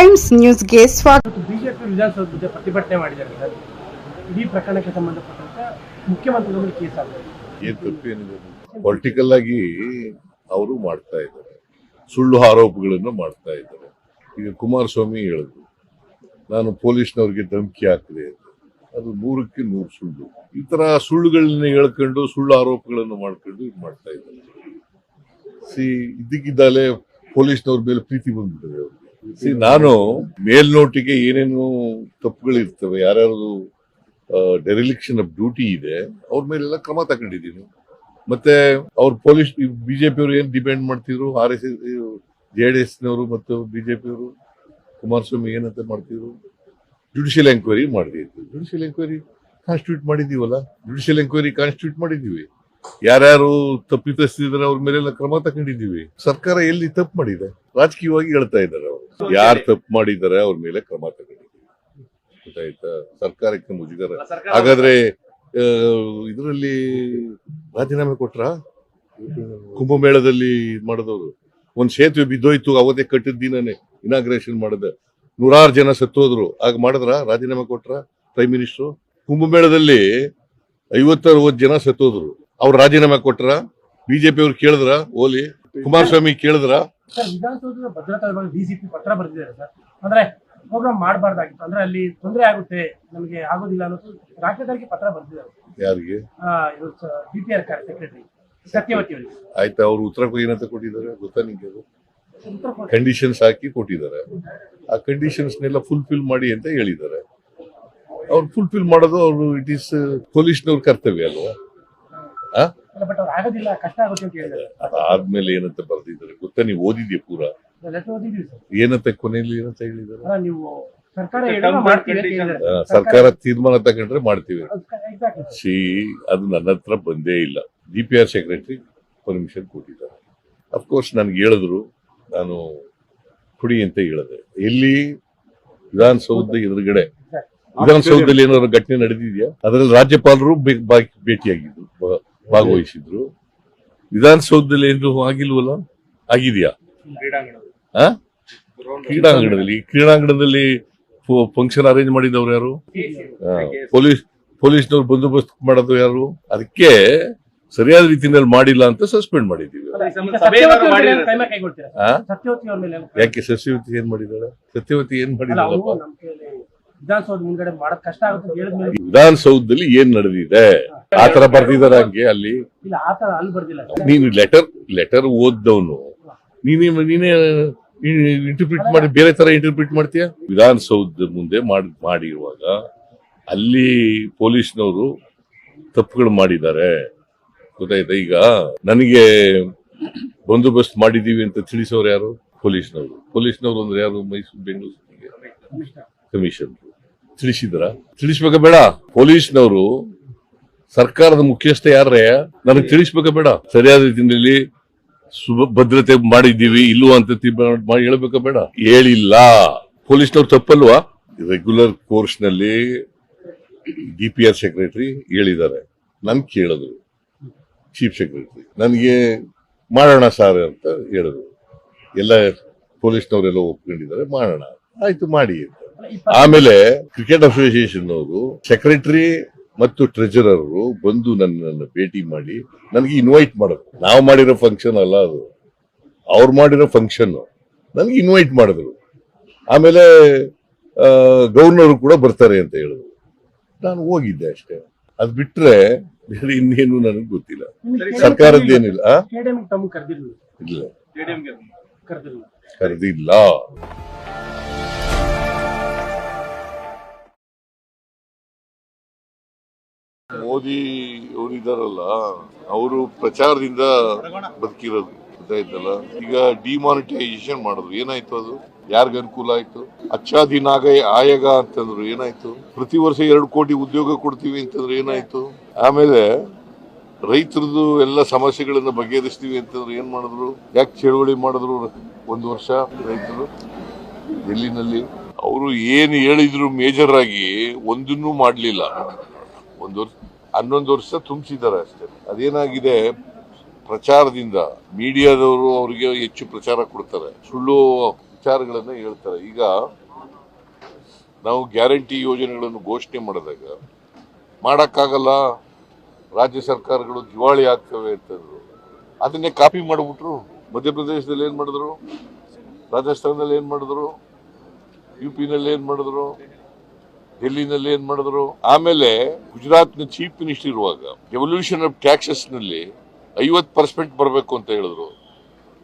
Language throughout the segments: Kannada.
ಟೈಮ್ಸ್ ನ್ಯೂಸ್ಗೆ ಸ್ವಾಗತ. ಬಿಜೆಪಿ ವಿಧಾನಸೌಧದ ಪ್ರತಿಭಟನೆ ಮಾಡಿದ್ದಾರೆ ಸರ್. ಇಡೀ ಪ್ರಕರಣಕ್ಕೆ ಸಂಬಂಧಪಟ್ಟಂತೆ ಮುಖ್ಯಮಂತ್ರಿಗಳು ಕೇಸ್ ಆಗಿದೆ. ಏನ್ ತಪ್ಪೇನಿದೆ ಪೊಲಿಟಿಕಲ್ ಆಗಿ ಅವರು ಮಾಡ್ತಾ ಇದ್ದಾರೆ. ಸುಳ್ಳು ಆರೋಪಗಳನ್ನು ಮಾಡ್ತಾ ಇದ್ದಾರೆ. ಈಗ ಕುಮಾರಸ್ವಾಮಿ ಹೇಳಿದ್ರು ನಾನು ಪೊಲೀಸ್ನವ್ರಿಗೆ ಧಮಕಿ ಹಾಕಿದೆ ಅಂತ. ಅದು ನೂರಕ್ಕೆ ನೂರು ಸುಳ್ಳು. ಈ ತರ ಸುಳ್ಳುಗಳನ್ನ ಹೇಳ್ಕೊಂಡು ಸುಳ್ಳು ಆರೋಪಗಳನ್ನು ಮಾಡ್ಕೊಂಡು ಇದು ಮಾಡ್ತಾ ಇದ್ದಾರೆ. ಸಿ ಇದ್ದಕ್ಕಿದ್ದಾಲೆ ಪೊಲೀಸ್ನವ್ರ ಮೇಲೆ ಪ್ರೀತಿ ಬಂದ್ಬಿಟ್ಟಿದೆ ಅವ್ರಿಗೆ. ನಾನು ಮೇಲ್ನೋಟಿಗೆ ಏನೇನು ತಪ್ಪುಗಳಿರ್ತವೆ ಯಾರ್ಯಾರು ಡೆರಿಲಿಕ್ಷನ್ ಆಫ್ ಡ್ಯೂಟಿ ಇದೆ, ಅವ್ರ ಮೇಲೆಲ್ಲ ಕ್ರಮ ತಗೊಂಡಿದ್ದೀನಿ. ಮತ್ತೆ ಅವ್ರ ಪೊಲೀಸ್ ಬಿಜೆಪಿ ಅವರು ಏನ್ ಡಿಪೆಂಡ್ ಮಾಡ್ತಿದ್ರು R S J D S ನವರು ಮತ್ತು ಬಿಜೆಪಿ ಅವರು, ಕುಮಾರಸ್ವಾಮಿ ಏನಂತ ಮಾಡ್ತಿದ್ರು ಜುಡಿಷಿಯಲ್ ಎಂಕ್ವೈರಿ ಮಾಡಿದ್ರು ಜುಡಿಷಿಯಲ್ ಎಂಕ್ವೈರಿ ಕಾನ್ಸ್ಟಿಟ್ಯೂಟ್ ಮಾಡಿದೀವಲ್ಲ ಜುಡಿಷಿಯಲ್ ಎಂಕ್ವೈರಿ ಕಾನ್ಸ್ಟಿಟ್ಯೂಟ್ ಮಾಡಿದೀವಿ ಯಾರ್ಯಾರು ತಪ್ಪಿತಸ್ಥಿದ್ರೆ ಅವ್ರ ಮೇಲೆಲ್ಲ ಕ್ರಮ ತಗೊಂಡಿದ್ದೀವಿ. ಸರ್ಕಾರ ಎಲ್ಲಿ ತಪ್ಪು ಮಾಡಿದೆ? ರಾಜಕೀಯವಾಗಿ ಹೇಳ್ತಾ ಇದ್ದಾರೆ ಅವರು. ಯಾರು ತಪ್ಪು ಮಾಡಿದ್ದಾರೆ ಅವ್ರ ಮೇಲೆ ಕ್ರಮ ತಗೊಂಡಿದ್ದೀವಿ. ಗೊತ್ತಾಯ್ತಾ? ಸರ್ಕಾರಕ್ಕೆ ಮುಜುಗರ. ಹಾಗಾದ್ರೆ ಇದರಲ್ಲಿ ರಾಜೀನಾಮೆ ಕೊಟ್ರ? ಕುಂಭಮೇಳದಲ್ಲಿ ಮಾಡಿದವರು. ಒಂದ್ ಸೇತುವೆ ಬಿದ್ದೋಯ್ತು, ಅವತ್ತೇ ಕಟ್ಟಿದ ದಿನನೇ ಇನಾಗ್ರೇಷನ್ ಮಾಡಿದ. ನೂರಾರು ಜನ ಸತ್ತೋದ್ರು. ಆಗ ಮಾಡಿದ್ರ? ರಾಜೀನಾಮೆ ಕೊಟ್ರ? ಪ್ರೈಮ್ ಮಿನಿಸ್ಟರ್ ಕುಂಭಮೇಳದಲ್ಲಿ ಐವತ್ತರವತ್ತು ಜನ ಸತ್ತೋದ್ರು. ಅವ್ರು ರಾಜೀನಾಮೆ ಕೊಟ್ರ ಬಿಜೆಪಿ ಅವ್ರು ಕೇಳಿದ್ರ ಓಲಿ ಕುಮಾರಸ್ವಾಮಿ ಕೇಳಿದ್ರ. ವಿಧಾನಸೌಧದ ಭದ್ರತಾ ವಿಭಾಗ ಡಿಸಿಪಿ ಪತ್ರ ಬರೆದಿದ್ದಾರೆ ಸರ್. ಅಂದ್ರೆ ಪ್ರೋಗ್ರಾಮ್ ಮಾಡಬಾರ್ದಾಗಿತ್ತು. ಅಂದ್ರೆ ಅಲ್ಲಿ ತೊಂದರೆ ಆಗುತ್ತೆ ನಮಗೆ ಆಗೋದಿಲ್ಲ ಅನ್ನೋದು ರಾಜ್ಯದವರಿಗೆ ಪತ್ರ ಬರೆದಿದ್ದಾರೆ. ಯಾರಿಗೆ? D P R secretary Satyavathi ಅವರಿಗೆ. ಆಯ್ತಾ ಅವ್ರು ಉತ್ತರ ಏನಂತ ಕೊಟ್ಟಿದ್ದಾರೆ? ಗೊತ್ತಾ ನಿಂಗೆ ಅದು? ಕಂಡೀಷನ್ಸ್ ಹಾಕಿ ಕೊಟ್ಟಿದ್ದಾರೆ. ಆ ಕಂಡೀಷನ್ಸ್ನೆಲ್ಲ ಫುಲ್ಫಿಲ್ ಮಾಡಿ ಅಂತ ಹೇಳಿದ್ದಾರೆ. ಅವ್ರು ಫುಲ್ಫಿಲ್ ಮಾಡೋದು ಅವರು ಇಟ್ ಈಸ್ ಪೊಲೀಸ್ನವ್ರ ಕರ್ತವ್ಯ ಅಲ್ವಾ? ಅದಾದ್ಮೇಲೆ ಏನಂತ ಬರ್ದಿದ್ದಾರೆ? ಗೊತ್ತಾ? ನೀವು ಓದಿದ್ಯಾ ಪೂರ? ಏನಂತ ಕೊನೆಯಲ್ಲಿ ಏನಂತ ಹೇಳಿದ್ದಾರೆ? ಸರ್ಕಾರ ಹೇಳಿದ್ರೆ ಸರ್ಕಾರ ತೀರ್ಮಾನ ತಗೊಂಡ್ರೆ ಮಾಡ್ತೀವಿ. ಎಕ್ಸಾಕ್ಟ್ಲಿ ಸಿ ಅದು ನನ್ನ ಹತ್ರ ಬಂದೇ ಇಲ್ಲ. D P R secretary permission ಕೊಟ್ಟಿದ್ದಾರೆ. ಅಫ್ಕೋರ್ಸ್ ನನ್ಗೆ ಹೇಳಿದ್ರು. ನಾನು ಕುಡಿ ಅಂತ ಹೇಳಿದೆ. ಎಲ್ಲಿ? ವಿಧಾನಸೌಧ ಎದುರುಗಡೆ. ವಿಧಾನಸೌಧದಲ್ಲಿ ಏನಾದ್ರು ಘಟನೆ ನಡೆದಿದ್ಯಾ? ಅದರಲ್ಲಿ ರಾಜ್ಯಪಾಲರು ಭೇಟಿಯಾಗಿದ್ದರು ಭಾಗವಹಿಸಿದ್ರು. ವಿಧಾನಸೌಧದಲ್ಲಿ ಏನು ಆಗಿಲ್ವಲ್ಲ? ಆಗಿದೆಯಾ? ಆ? ಕ್ರೀಡಾಂಗಣದಲ್ಲಿ. ಈ ಕ್ರೀಡಾಂಗಣದಲ್ಲಿ ಫಂಕ್ಷನ್ ಅರೇಂಜ್ ಮಾಡಿದವ್ರು ಯಾರು? ಆ, ಪೊಲೀಸ್ ಪೊಲೀಸ್ನವ್ರು ಬಂದೋಬಸ್ತ್ ಮಾಡೋದು ಯಾರು? ಅದಕ್ಕೆ ಸರಿಯಾದ ರೀತಿಯಲ್ಲಿ ಮಾಡಿಲ್ಲ ಅಂತ ಸಸ್ಪೆಂಡ್ ಮಾಡಿದ್ದೀವಿ. ಯಾಕೆ ಸತ್ಯವತಿ ಏನ್ ಮಾಡಿದಾಳೆ ಸತ್ಯವತಿ ಏನ್ ಮಾಡಿದಾಳಪ್ಪ ವಿಧಾನಸೌಧದಲ್ಲಿ ಏನ್ ನಡೆದಿದೆ? ಆತರ ಬರ್ದಿದಾರ ಹಂಗೆ ಅಲ್ಲಿ. ನೀನು ಲೆಟರ್ ಲೆಟರ್ ಓದ್ದವನು. ನೀನೇ ನೀನೇ ಇಂಟರ್ಪ್ರಿಟ್ ಮಾಡಿ ಬೇರೆ ತರ ಇಂಟರ್ಪ್ರಿಟ್ ಮಾಡ್ತೀಯ? ವಿಧಾನಸೌಧ ಮುಂದೆ ಮಾಡಿ ಮಾಡಿರುವಾಗ ಅಲ್ಲಿ ಪೊಲೀಸ್ನವರು ತಪ್ಪುಗಳು ಮಾಡಿದ್ದಾರೆ. ಗೊತ್ತಾಯ್ತಾ? ಈಗ ನನಗೆ ಬಂದೋಬಸ್ತ್ ಮಾಡಿದೀವಿ ಅಂತ ತಿಳಿಸೋರು ಯಾರು? ಪೊಲೀಸ್ನವರು. ಪೊಲೀಸ್ನವರು ಅಂದ್ರೆ ಯಾರು? ಮೈಸೂರು ಬೆಂಗಳೂರು ಕಮಿಷನ್ ತಿಳಿಸಿದ್ರ? ತಿಳಿಸ್ಬೇಕ ಬೇಡ. ಪೊಲೀಸ್ನವರು ಸರ್ಕಾರದ ಮುಖ್ಯಸ್ಥ ಯಾರೇ ನನಗೆ ತಿಳಿಸ್ಬೇಕ ಬೇಡ. ಸರಿಯಾದ ರೀತಿಯಲ್ಲಿ ಭದ್ರತೆ ಮಾಡಿದ್ದೀವಿ, ಇಲ್ವಾ ಅಂತ ಹೇಳ್ಬೇಕ ಬೇಡ. ಹೇಳಿಲ್ಲ. ಪೊಲೀಸ್ನವ್ರು ತಪ್ಪಲ್ವಾ? ರೆಗ್ಯುಲರ್ ಕೋರ್ಸ್ನಲ್ಲಿ ಡಿ ಪಿ ಆರ್ ಸೆಕ್ರೆಟರಿ ಹೇಳಿದ್ದಾರೆ. ನನ್ ಕೇಳಿದ್ರು. Chief secretary. ನನಗೆ ಮಾಡೋಣ ಸರ್ ಅಂತ ಹೇಳಿದ್ರು. ಎಲ್ಲ ಪೊಲೀಸ್ನವರೆಲ್ಲ ಒಪ್ಕೊಂಡಿದ್ದಾರೆ, ಮಾಡೋಣ. ಆಯ್ತು, ಮಾಡಿ ಆಮೇಲೆ ಕ್ರಿಕೆಟ್ ಅಸೋಸಿಯೇಷನ್ ಅವರು ಸೆಕ್ರೆಟರಿ ಮತ್ತು ಟ್ರೆಜರರ್ ಬಂದು ನನ್ನನ್ನು ಭೇಟಿ ಮಾಡಿ ನನಗೆ ಇನ್ವೈಟ್ ಮಾಡಿದ್ರು. ನಾವು ಮಾಡಿರೋ ಫಂಕ್ಷನ್ ಅಲ್ಲ ಅದು. ಅವ್ರು ಮಾಡಿರೋ ಫಂಕ್ಷನ್ ನನಗೆ ಇನ್ವೈಟ್ ಮಾಡಿದ್ರು. ಆಮೇಲೆ ಗವರ್ನರ್ ಕೂಡ ಬರ್ತಾರೆ ಅಂತ ಹೇಳಿದ್ರು. ನಾನು ಹೋಗಿದ್ದೆ ಅಷ್ಟೇ. ಅದು ಬಿಟ್ರೆ ಬೇರೆ ಇನ್ನೇನು ನನಗೆ ಗೊತ್ತಿಲ್ಲ. ಸರ್ಕಾರದ ಏನಿಲ್ಲ ಸ್ಟೇಡಿಯಂ ತಮ್ಮ ಕರೆದಿರ್ಲಿಲ್ಲ. ಇಲ್ಲ. ಕರೆದಿಲ್ಲ. ಮೋದಿ ಅವರಿದಾರಲ್ಲ ಅವರು ಪ್ರಚಾರದಿಂದ ಬದುಕಿರೋದು ಗೊತ್ತಾಯ್ತಲ್ಲ? ಈಗ ಡಿಮಾನಿಟೈಸೇಷನ್ ಮಾಡಿದ್ರು ಏನಾಯ್ತು ಅದು? ಯಾರಿಗ ಅನುಕೂಲ ಆಯ್ತು? ಅಚ್ಚಾದಿನಾಗ ಆಯಗ ಅಂತಂದ್ರು ಏನಾಯ್ತು? ಪ್ರತಿ ವರ್ಷ ಎರಡು ಕೋಟಿ ಉದ್ಯೋಗ ಕೊಡ್ತೀವಿ ಅಂತಂದ್ರೆ ಏನಾಯ್ತು? ಆಮೇಲೆ ರೈತರದ್ದು ಎಲ್ಲ ಸಮಸ್ಯೆಗಳನ್ನ ಬಗೆಹರಿಸ್ತೀವಿ ಅಂತಂದ್ರೆ ಏನ್ ಮಾಡಿದ್ರು? ಯಾಕೆ ಚಳುವಳಿ ಮಾಡಿದ್ರು ಒಂದು ವರ್ಷ ರೈತರು? ಡೆಲ್ಲಿನಲ್ಲಿ ಅವರು ಏನು ಹೇಳಿದ್ರು ಮೇಜರ್ ಆಗಿ ಒಂದನ್ನೂ ಮಾಡಲಿಲ್ಲ. ಒಂದು ವರ್ಷ ಹನ್ನೊಂದು ವರ್ಷ ತುಂಬಿಸಿದ್ದಾರೆ ಅಷ್ಟೇ. ಅದೇನಾಗಿದೆ? ಪ್ರಚಾರದಿಂದ ಮೀಡಿಯಾದವರು ಅವರಿಗೆ ಹೆಚ್ಚು ಪ್ರಚಾರ ಕೊಡ್ತಾರೆ. ಸುಳ್ಳು ವಿಚಾರಗಳನ್ನ ಹೇಳ್ತಾರೆ. ಈಗ ನಾವು ಗ್ಯಾರಂಟಿ ಯೋಜನೆಗಳನ್ನು ಘೋಷಣೆ ಮಾಡಿದಾಗ ಮಾಡೋಕ್ಕಾಗಲ್ಲ, ರಾಜ್ಯ ಸರ್ಕಾರಗಳು ದಿವಾಳಿ ಆಗ್ತವೆ ಅಂತಂದ್ರು. ಅದನ್ನೇ ಕಾಪಿ ಮಾಡಿಬಿಟ್ರು. ಮಧ್ಯಪ್ರದೇಶದಲ್ಲಿ ಏನು ಮಾಡಿದ್ರು? ರಾಜಸ್ಥಾನದಲ್ಲಿ ಏನು ಮಾಡಿದ್ರು? ಯು ಪಿನಲ್ಲಿ ಏನು ಮಾಡಿದ್ರು? ಡೆಲ್ಲಿನಲ್ಲಿ ಏನ್ ಮಾಡಿದ್ರು? ಆಮೇಲೆ ಗುಜರಾತ್ನ ಚೀಫ್ ಮಿನಿಸ್ಟರ್ ಇರುವಾಗ, ರೆವಲ್ಯೂಷನ್ ಆಫ್ ಟ್ಯಾಕ್ಸಸ್ನಲ್ಲಿ ಐವತ್ ಪರ್ಸೆಂಟ್ ಬರಬೇಕು ಅಂತ ಹೇಳಿದ್ರು.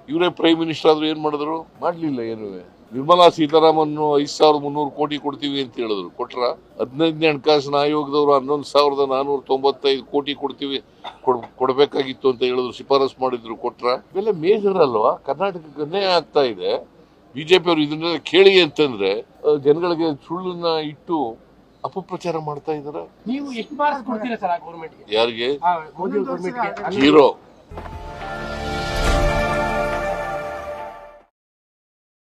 ಇವರೇ ಪ್ರೈಮ್ ಮಿನಿಸ್ಟರ್ ಆದ್ರೂ ಏನ್ ಮಾಡಿದ್ರು? ಮಾಡ್ಲಿಲ್ಲ ಏನು. ನಿರ್ಮಲಾ ಸೀತಾರಾಮನ್ ಐದ್ ಸಾವಿರದ ಮುನ್ನೂರು ಕೋಟಿ ಕೊಡ್ತೀವಿ ಅಂತ ಹೇಳಿದ್ರು. ಕೊಟ್ರ? ಹದಿನೈದನೇ ಹಣಕಾಸಿನ ಆಯೋಗದವರು ಹನ್ನೊಂದು ಸಾವಿರದ ನಾನೂರ ತೊಂಬತ್ತೈದು ಕೋಟಿ ಕೊಡ್ತೀವಿ, ಕೊಡ್- ಕೊಡ್ಬೇಕಾಗಿತ್ತು ಅಂತ ಹೇಳಿದ್ರು. ಶಿಫಾರಸ್ ಮಾಡಿದ್ರು. ಕೊಟ್ರ? ಇವೆಲ್ಲ ಮೇಜರ್ ಅಲ್ವಾ? ಕರ್ನಾಟಕಕ್ಕೆ ಆಗ್ತಾ ಇದೆ. ಬಿಜೆಪಿ ಅವರು ಇದನ್ನ ಕೇಳಿ ಅಂತಂದ್ರೆ ಜನಗಳಿಗೆ ಸುಳ್ಳನ್ನ ಇಟ್ಟು ಅಪಪ್ರಚಾರ ಮಾಡ್ತಾ ಇದಾರೆ ನೀವು ಎಷ್ಟು ಕೊಡ್ತೀರಾ ಸರ್ ಆ ಗೌರ್ಮೆಂಟ್ಗೆ ಯಾರಿಗೆ? ಜೀರೋ.